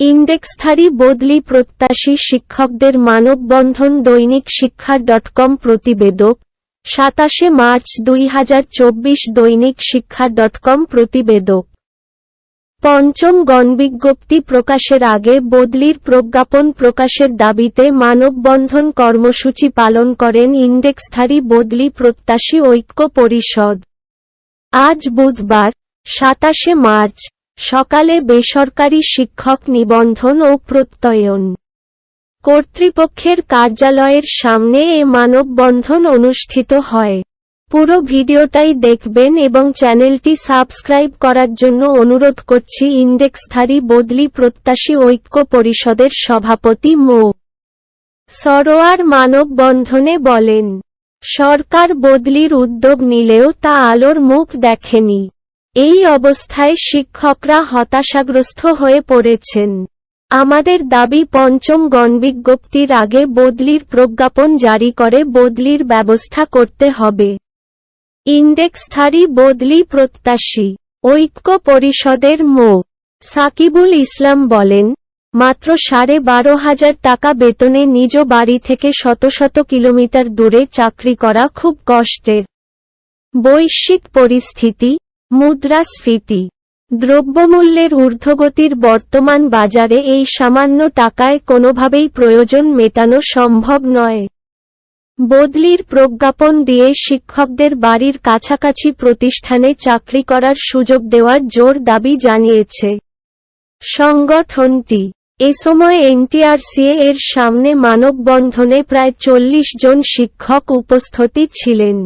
ইন্ডেক্সধারী বদলি প্রত্যাশী শিক্ষকদের মানববন্ধন দৈনিক শিক্ষা ডটকম প্রতিবেদক, সাতাশে মার্চ দুই হাজার চব্বিশ দৈনিক শিক্ষা ডটকম প্রতিবেদক। পঞ্চম গণবিজ্ঞপ্তি প্রকাশের আগে বদলির প্রজ্ঞাপন প্রকাশের দাবিতে মানববন্ধন কর্মসূচি পালন করেন ইন্ডেক্সধারী বদলি প্রত্যাশী ঐক্য পরিষদ। আজ বুধবার, সাতাশে মার্চ সকালে বেসরকারি শিক্ষক নিবন্ধন ও প্রত্যয়ন। কর্তৃপক্ষের কার্যালয়ের সামনে এ মানববন্ধন অনুষ্ঠিত হয়। পুরো ভিডিওটাই দেখবেন এবং চ্যানেলটি সাবস্ক্রাইব করার জন্য অনুরোধ করছি ইন্ডেক্সধারী বদলি প্রত্যাশী ঐক্য পরিষদের সভাপতি মো. সরোয়ার মানববন্ধনে বলেন, সরকার বদলির উদ্যোগ নিলেও তা আলোর মুখ দেখেনি। এই অবস্থায় শিক্ষকরা হতাশাগ্রস্ত হয়ে পড়েছেন। আমাদের দাবি পঞ্চম গণবিজ্ঞপ্তির আগে বদলির প্রজ্ঞাপন জারি করে বদলির ব্যবস্থা করতে হবে। ইন্ডেক্সধারী বদলি প্রত্যাশী, ঐক্য পরিষদের মো। সাকিবুল ইসলাম বলেন, মাত্র সাড়ে বারো হাজার টাকা বেতনে নিজ বাড়ি থেকে শত শত কিলোমিটার দূরে চাকরি করা খুব কষ্টের। বৈশ্বিক পরিস্থিতি মুদ্রাস্ফীতি। দ্রব্যমূল্যের ঊর্ধ্বগতির বর্তমান বাজারে এই সামান্য টাকায় কোনোভাবেই প্রয়োজন মেটানো সম্ভব নয়। বদলির প্রজ্ঞাপন দিয়ে শিক্ষকদের বাড়ির কাছাকাছি প্রতিষ্ঠানে চাকরি করার সুযোগ দেওয়ার জোর দাবি জানিয়েছে। সংগঠনটি। এ সময় এনটিআরসিএ এর সামনে মানববন্ধনে প্রায় চল্লিশ জন শিক্ষক উপস্থিত ছিলেন।